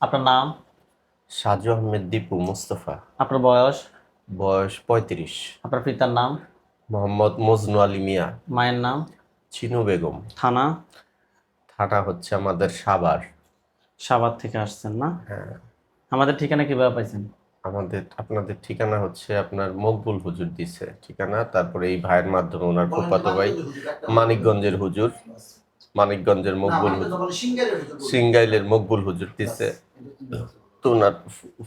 আপনার নাম? সাজু আহমেদ দীপু মুস্তফা। আপনার বয়স? বয়স পঁয়ত্রিশ। আপনার পিতার নাম? মোহাম্মদ মজনু আলী মিয়া। মায়ের নাম? চিনু বেগম। থানা? থানা হচ্ছে আমাদের সাভার। সাভার থেকে আসছেন না? হ্যাঁ। আমাদের ঠিকানা কীভাবে পাইছেন? আমাদের আপনাদের ঠিকানা হচ্ছে আপনার মকবুল হুজুর দিছে ঠিকানা তারপরে এই ভাইয়ের মাধ্যমে ওনার ফুফাতো ভাই মানিকগঞ্জের হুজুর মানিকগঞ্জের মকবুল হুজুর সিঙ্গাইলের মকবুল হুজুর দিছে।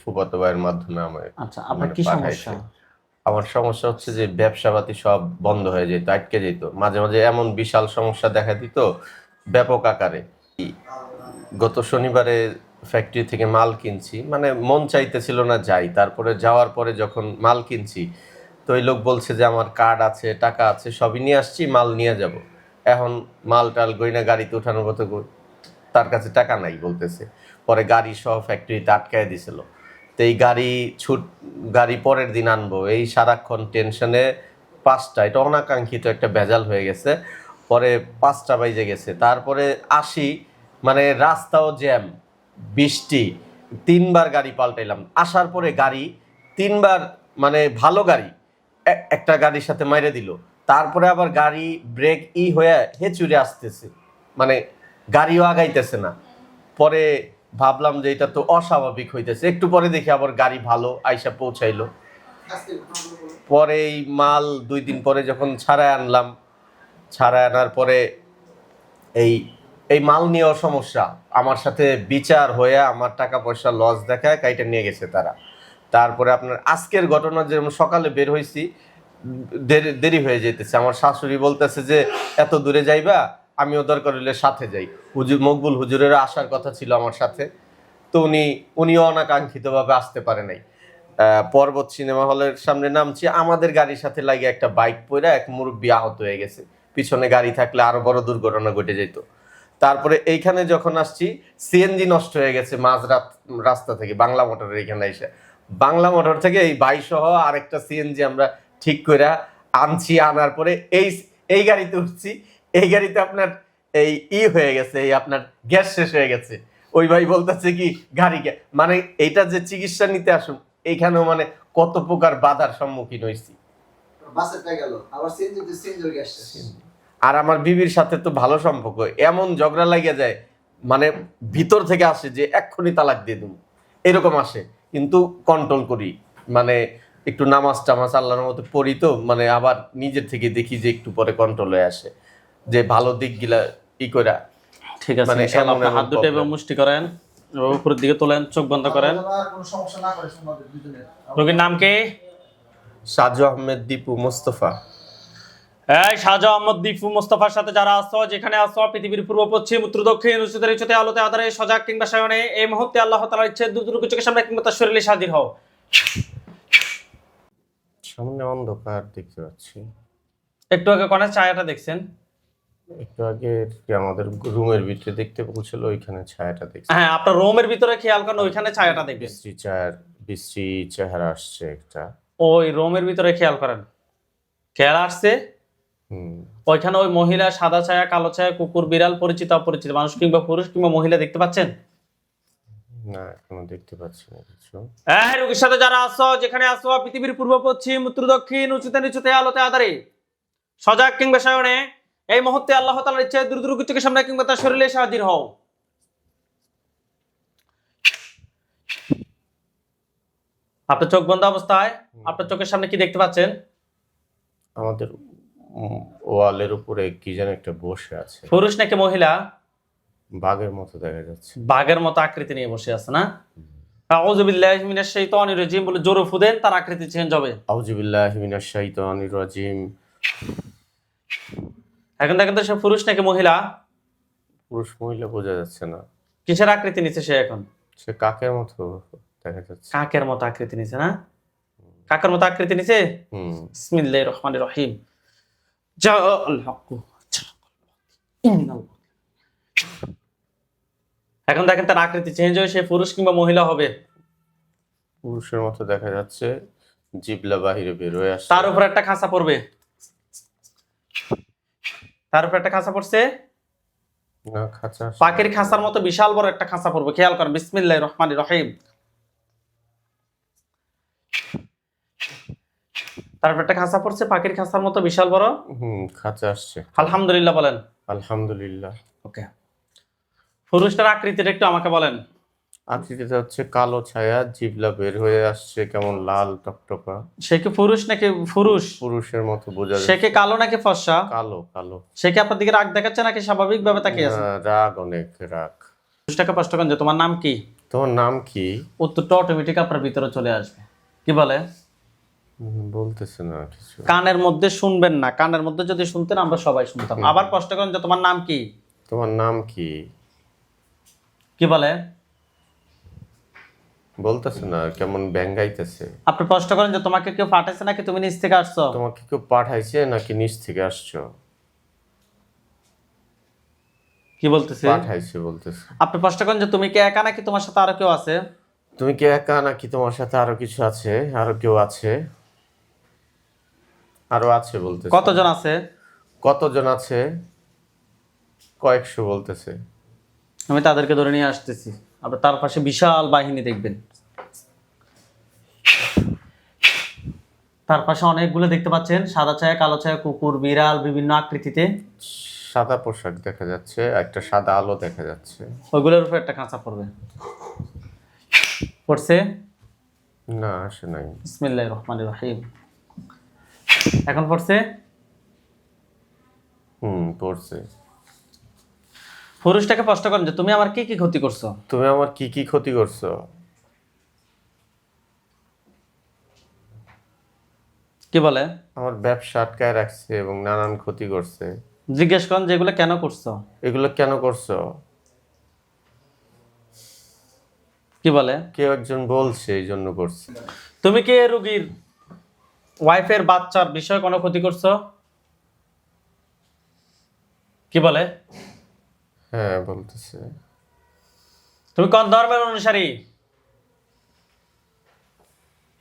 ফুফাতো ভাইয়ের মাধ্যমে আমার আচ্ছা আপনার মানে কি সমস্যা? আমার সমস্যা হচ্ছে যে ব্যবসাপাতি সব বন্ধ হয়ে যেত আটকে যেত। মাঝে মাঝে এমন বিশাল সমস্যা দেখা দিত ব্যাপক আকারে। গত শনিবারে ফ্যাক্টরি থেকে মাল কিনছি মানে মন চাইতেছিল না যাই। তারপরে যাওয়ার পরে যখন মাল কিনছি তো ওই লোক বলছে যে আমার কার্ড আছে টাকা আছে সবই নিয়ে আসছি মাল নিয়ে যাব। এখন মাল টাল গইনা গাড়িতে উঠানোর মতো তার কাছে টাকা নাই বলতেছে। পরে গাড়ি সহ ফ্যাক্টরিতে আটকায় দিছিল। তো এই গাড়ি ছুট গাড়ি পরের দিন আনব। এই সারাক্ষণ টেনশনে পাঁচটা, এটা অনাকাঙ্ক্ষিত একটা ভেজাল হয়ে গেছে। পরে পাঁচটা বাইজে গেছে। তারপরে আসি মানে রাস্তাও জ্যাম বৃষ্টি, তিনবার গাড়ি পাল্টাইলাম। আসার পরে গাড়ি তিনবার মানে ভালো গাড়ি একটা গাড়ির সাথে মাইরে দিল। তারপরে আবার গাড়ি ব্রেক ই হয়ে হেচুরে আসতেছে। মানে গাড়িও আগাইতেছে না। পরে ভাবলাম যে এটা তো অস্বাভাবিক হইতেছে। একটু পরে দেখি আবার গাড়ি ভালো আইসা পৌঁছাইলো। পরে এই মাল দুই দিন পরে যখন ছাড়ায় আনলাম, ছাড়ায় আনার পরে এই এই মাল নিয়েও সমস্যা। আমার সাথে বিচার হয়ে আমার টাকা পয়সা লস দেখায়, কাইটা নিয়ে গেছে তারা। তারপরে আপনার আজকের ঘটনা যেমন সকালে বের হয়েছি দেরি দেরি হয়ে যেতেছে আমার শাশুড়ি বলতেছে যে, এত দূরে যাইবা? আমিও দরকার হলে সাথে যাই। হুজুর মকবুল হুজুরের আসার কথা ছিল আমার সাথে। তো উনি, উনিও অনাকাঙ্ক্ষিতভাবে আসতে পারে নাই। পর্বত সিনেমা হলের সামনে নামছি। আমাদের গাড়ির সাথে লাগে একটা বাইক পইরা এক মুরব্বী আহত হয়ে গেছে। পিছনে গাড়ি থাকলে আরও বড় দুর্ঘটনা ঘটে যেত তারপরে এইখানে যখন আসছি সিএনজি নষ্ট হয়ে গেছে মাঝ রাত- রাস্তা থেকে, বাংলা মোটরের এখানে এসে। বাংলা মোটর থেকে এই বাই সহ আরেকটা সিএনজি আমরা ঠিক করে আনছি, আনার পরে এই এই গাড়িতে উঠছি। এই গাড়িতে আপনার এই ই হয়ে গেছে এই আপনার গ্যাস শেষ হয়ে গেছে। ওই ভাই বলতেছে কি গাড়ি মানে এইটা যে চিকিৎসা নিতে আসুন এইখানেও মানে কত প্রকার বাধার সম্মুখীন হয়েছি হয়ে আর আমার বিবির সাথে তো ভালো সম্পর্ক এমন ঝগড়া লাগিয়ে যায় মানে ভিতর থেকে আসে যে এক্ষুনি তালাক দিয়ে দেবো। এরকম আসে কিন্তু কন্ট্রোল করি। মানে একটু নামাজ টামাজ আল্লাহর মতো পড়ি তো মানে আবার নিজের থেকে দেখি যে একটু পরে কন্ট্রোল হয়ে আসে। যে ভালো দিকগুলা ই করা ঠিক আছে মানে ইনশাআল্লাহ হাত দুটো এবং মুষ্টি করেন এবং উপরের দিকে তোলেন চোখ বন্ধ করেন। আর কোনো সমস্যা না করে তোমাদের দুজনের রোগীর নাম কি? সাজু আহমেদ দীপু মোস্তফা। এই আহমদ দীপু মোস্তফার সাথে যারা আসছো যেখানে আসছো পৃথিবীর পূর্ব পশ্চিম উত্তর দক্ষিণ উচ্চতর ইচ্ছতে আলোতে আধারে সজাগ কিংবা সায়নে এই মুহূর্তে আল্লাহ তালার ইচ্ছে দুদুরুকু চোখের সামনে কিংবা তার শরীরে হাজির হও। সামনে অন্ধকার দেখতে পাচ্ছি। একটু আগে কোনে ছায়াটা দেখছেন? একটু আগে আমাদের রুমের ভিতরে দেখতে পৌঁছলো ওইখানে ছায়াটা দেখছি। হ্যাঁ আপনার রোমের ভিতরে খেয়াল করেন ওইখানে ছায়াটা দেখবেন। বিশ্রী চায়ের বিশ্রী চেহারা আসছে একটা। ওই রোমের ভিতরে খেয়াল করেন। খেয়াল আসছে? ওইখানে ওই মহিলা সাদা ছায়া কালো ছায়া কুকুর বিড়াল পরিচিত অপরিচিত মানুষ কিংবা পুরুষ কিংবা মহিলা দেখতে পাচ্ছেন? না এখনও দেখতে পাচ্ছি না কিছু। হ্যাঁ রোগীর সাথে যারা আসো যেখানে আসো পৃথিবীর পূর্ব পশ্চিম উত্তর দক্ষিণ উঁচুতে নিচুতে আলোতে আধারে সজাগ কিংবা সায়নে এই মুহূর্তে আল্লাহ তালার ইচ্ছে দূর দূর চোখের সামনে কিংবা তার শরীরে এসে হাজির হও। আপনার চোখ বন্ধ অবস্থায়? আপনার চোখের সামনে কি দেখতে পাচ্ছেন? আমাদের ওয়ালের উপরে কি যেন একটা বসে আছে। পুরুষ নাকি মহিলা? বাঘের মতো দেখা যাচ্ছে। বাঘের মতো আকৃতি নিয়ে বসে আছে না? আউযু বিল্লাহি মিনাশ শাইতানির রাজিম বলে জোরে ফুদেন তার আকৃতি চেঞ্জ হবে। আউজিবিল্লাহ মিনাশ শাইতানির রাজিম। এখন দেখেন তো সে পুরুষ নাকি মহিলা? পুরুষ মহিলা বোঝা যাচ্ছে না। কিসের আকৃতি নিচ্ছে সে এখন? সে কাকের মতো দেখা যাচ্ছে। কাকের মতো আকৃতি নিচ্ছে না? কাকের মতো আকৃতি নিচ্ছে বিসমিল্লাহির রহমানির রহিম। হক এখন দেখেন তার আকৃতি চেঞ্জ হয়ে সে পুরুষ কিংবা মহিলা হবে। পুরুষের মতো দেখা যাচ্ছে। জিবলা বাহিরে বের হয়ে আসছে। তার উপর একটা খাঁচা পড়বে। তার উপর একটা খাঁচা পড়ছে। পাখির খাঁচার মতো বিশাল বড় একটা খাঁচা পড়বে। খেয়াল করেন বিসমিল্লাহ রহমান রহিম। তারপর একটা খাঁচা পড়ছে পাখির খাঁচার মতো বিশাল বড়। হুম খাঁচা আসছে। আলহামদুলিল্লাহ বলেন। আলহামদুলিল্লাহ। ওকে। পুরুষটার আকৃতিটা একটু আমাকে বলেন। আকৃতিটা হচ্ছে কালো ছায়া জিবলা বের হয়ে আসছে কেমন লাল টকটকা। সে কি পুরুষ নাকি পুরুষ? পুরুষের মতো বোঝা সে যায় কি কালো নাকি ফর্সা? কালো কালো। সে কি আপনার দিকে রাগ দেখাচ্ছে নাকি স্বাভাবিক ভাবে তাকিয়ে আছে? রাগ অনেক রাগ। পুরুষটাকে প্রশ্ন করেন যে তোমার নাম কি? তোমার নাম কি? উত্তরটা অটোমেটিক আপনার ভিতরে চলে আসবে। কি বলে? বলতেছে না কিছু। কানের মধ্যে শুনবেন না। কানের মধ্যে যদি শুনতেন আমরা সবাই শুনতাম। আবার প্রশ্ন করেন যে তোমার নাম কি? তোমার নাম কি? কি বলে? বলতেছে না কেমন ব্যাঙ্গাইতেছে। আপনি প্রশ্ন করেন যে তোমাকে কেউ পাঠাইছে নাকি তুমি নিচ থেকে আসছো? তোমাকে কেউ পাঠাইছে নাকি নিচ থেকে আসছো? কি বলতেছে? পাঠাইছে বলতেছে। আপনি প্রশ্ন করেন যে তুমি কি একা নাকি তোমার সাথে আরও কেউ আছে? তুমি কি একা নাকি তোমার সাথে আরও কিছু আছে? আরও কেউ আছে? আরও আছে বলতেছে। কতজন আছে? কতজন আছে? কয়েকশো বলতেছে। আমি তাদেরকে ধরে নিয়ে আসতেছি। আপনি তার পাশে বিশাল বাহিনী দেখবেন। তার পাশে অনেকগুলো দেখতে পাচ্ছেন সাদা ছায়া কালো ছায়া কুকুর বিড়াল বিভিন্ন আকৃতিতে। সাদা পোশাক দেখা যাচ্ছে একটা সাদা আলো দেখা যাচ্ছে। ওইগুলোর উপর একটা কাঁচা পড়বে। পড়ছে? না আসে নাই। বিসমিল্লাহ রহমান রহিম। এখন পড়ছে? হুম পড়ছে। পুরুষটাকে প্রশ্ন করেন যে তুমি আমার কি কি ক্ষতি করছ? তুমি আমার কি কি ক্ষতি করছ? কি বলে? আমার ব্যবসা আটকায় রাখছে এবং নানান ক্ষতি করছে। জিজ্ঞেস করেন যে এগুলো কেন করছ? এগুলো কেন করছ? কি বলে? কেউ একজন বলছে এই জন্য করছে। তুমি কি রুগীর ওয়াইফের বাচ্চার বিষয়ে কোনো ক্ষতি করছ? কি বলে? হ্যাঁ বলতেছে। তুমি কোন ধর্মের অনুসারী?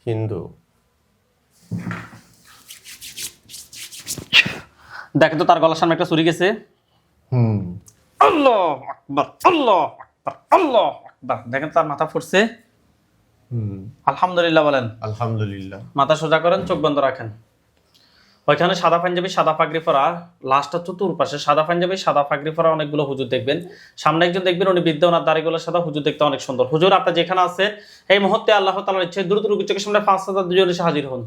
হিন্দু। দেখো তো তার গলার সামনে একটা চুরি গেছে। হুম। আল্লাহ আকবার আল্লাহ আকবার আল্লাহ আকবার। দেখেন তার মাথা ফুটছে। হুম। আলহামদুলিল্লাহ বলেন। আলহামদুলিল্লাহ। মাথা সোজা করেন চোখ বন্ধ রাখেন। ওইখানে সাদা পাঞ্জাবি সাদা পাগড়ি পরা লাস্টটা চতুর পাশে সাদা পাঞ্জাবি সাদা পাগড়ি পরা অনেকগুলো হুজুর দেখবেন। সামনে একজন দেখবেন উনি বৃদ্ধ ওনার দাড়িগুলোর সাদা হুজুর দেখতে অনেক সুন্দর। হুজুর আপনার যেখানে আছে এই মুহূর্তে আল্লাহ তালার ইচ্ছে দ্রুত রুগী চোখের সামনে পাঁচ হাজার দুজন এসে হাজির হন।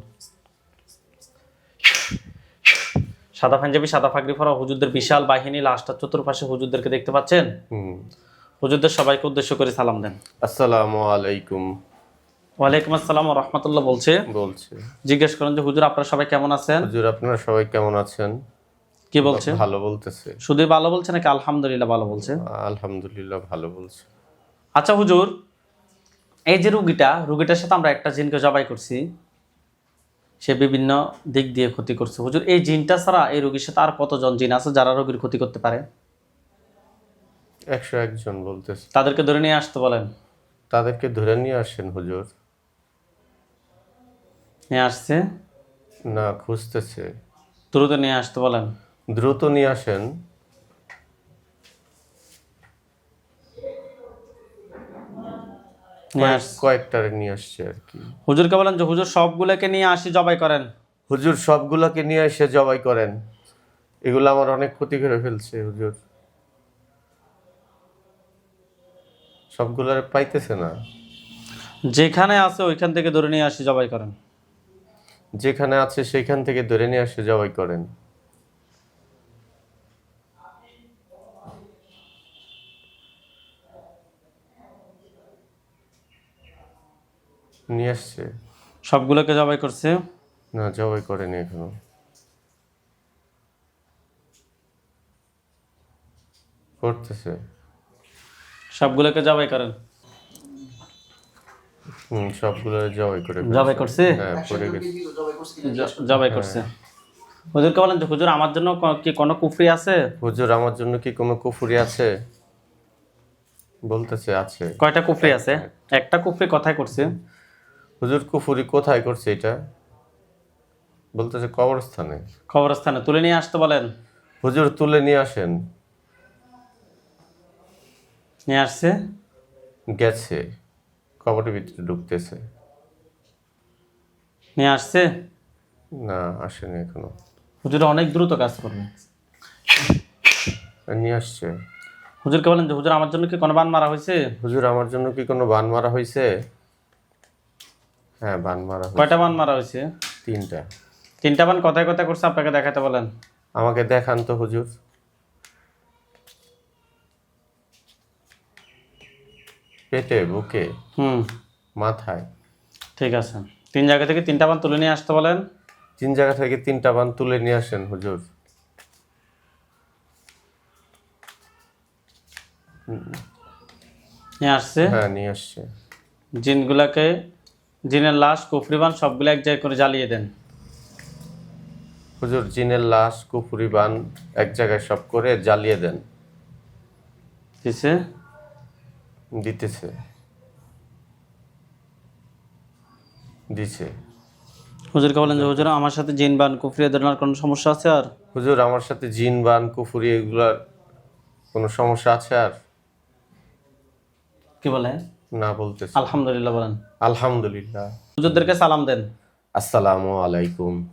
সাদা পাঞ্জাবি সাদা পাগড়ি পরা হুজুরদের বিশাল বাহিনী লাস্টটা চতুর্পাশে হুজুরদেরকে দেখতে পাচ্ছেন? হুজুরদের সবাইকে উদ্দেশ্য করে সালাম দেন। আসসালামু আলাইকুম। ওয়ালাইকুম আসসালাম রহমতুল্লাহ বলছে। বলছে। জিজ্ঞেস করেন যে হুজুর আপনারা সবাই কেমন আছেন? হুজুর আপনারা সবাই কেমন আছেন? কি বলছে? ভালো বলতেছে। শুধু ভালো বলছে নাকি আলহামদুলিল্লাহ ভালো বলছে? আলহামদুলিল্লাহ ভালো বলছে। আচ্ছা হুজুর এই যে রুগীটা রুগীটার সাথে আমরা একটা জিনকে জবাই করছি। সে বিভিন্ন দিক দিয়ে ক্ষতি করছে। হুজুর এই জিনটা ছাড়া এই রোগীর সাথে আর কতজন জিন আছে যারা রোগীর ক্ষতি করতে পারে? একশো একজন বলতেছে। তাদেরকে ধরে নিয়ে আসতে বলেন। তাদেরকে ধরে নিয়ে আসেন হুজুর। নিয়ে আসছে? না খুঁজতেছে। দ্রুত নিয়ে আসতে বলেন। দ্রুত নিয়ে আসেন। কয়েকটারে নিয়ে আসছে আর কি। হুজুরকে বলেন যে হুজুর সবগুলোকে নিয়ে আসি জবাই করেন। হুজুর সবগুলোকে নিয়ে এসে জবাই করেন। এগুলো আমার অনেক ক্ষতি করে ফেলছে হুজুর। সবগুলোর পাইতেছে না। যেখানে আছে ওইখান থেকে ধরে নিয়ে আসি জবাই করেন। যেখানে আছে সেখান থেকে ধরে নিয়ে এসে জবাই করেন। নিয়ে আসছে। সবগুলোকে জবাই করছে? না জবাই করেনি এখনও। করতেছে। সবগুলোকে জবাই করেন? হুম সবগুলো জবাই করে জবাই করছে? হ্যাঁ পড়ে গেছে। জবাই করছে হুজুরকে বলেন যে হুজুর আমার জন্য কি কোনো কুফরি আছে? হুজুর আমার জন্য কি কোনো কুফুরি আছে? বলতেছে আছে। কয়টা কুফরি আছে? একটা কুফরি কথাই করছে? হুজুর কুফুরি কোথায় করছে এটা? বলতেছে কবরস্থানে। খবরস্থানে তুলে নিয়ে আসতে বলেন। হুজুর তুলে নিয়ে আসেন। নিয়ে আসছে? গেছে। কবরের ভিতরে ঢুকতেছে। নিয়ে আসছে? না আসেনি এখনও। হুজুর অনেক দ্রুত কাজ করবে। নিয়ে আসছে। হুজুরকে বলেন যে হুজুর আমার জন্য কি কোনো বান মারা হয়েছে? হুজুর আমার জন্য কি কোনো বান মারা হয়েছে? হ্যাঁ বান মারা কয়টা বান মারা হয়েছে? তিনটা। তিনটা বান কথায় কথায় করছে আপনাকে দেখাতে বলেন। আমাকে দেখান তো হুজুর। পেটে বুকে হুম। মাথায়। ঠিক আছে। তিন জায়গা থেকে তিনটা বান তুলে নিয়ে আসতে বলেন। তিন জায়গা থেকে তিনটা বান তুলে নিয়ে আসেন হুজুর। নিয়ে আসছে? হ্যাঁ নিয়ে আসছে। জিনগুলাকে জিনের লাশ কুফরিবান সবগুলো এক জায়গায় করে জ্বালিয়ে দেন। হুজুর জিনের লাশ কুফুরি বান এক জায়গায় সব করে জ্বালিয়ে দেন। দিছে? দিতেছে। দিছে। হুজুরকে বলেন যে হুজুর আমার সাথে জিন বান কুফরি আর কোনো সমস্যা আছে আর? হুজুর আমার সাথে জিন বান কুফুরি এগুলার কোনো সমস্যা আছে আর? কি বলে না বলতেছে। আলহামদুলিল্লাহ বলেন। আলহামদুলিল্লাহ। হুজুরদেরকে সালাম দেন। আসসালামু আলাইকুম।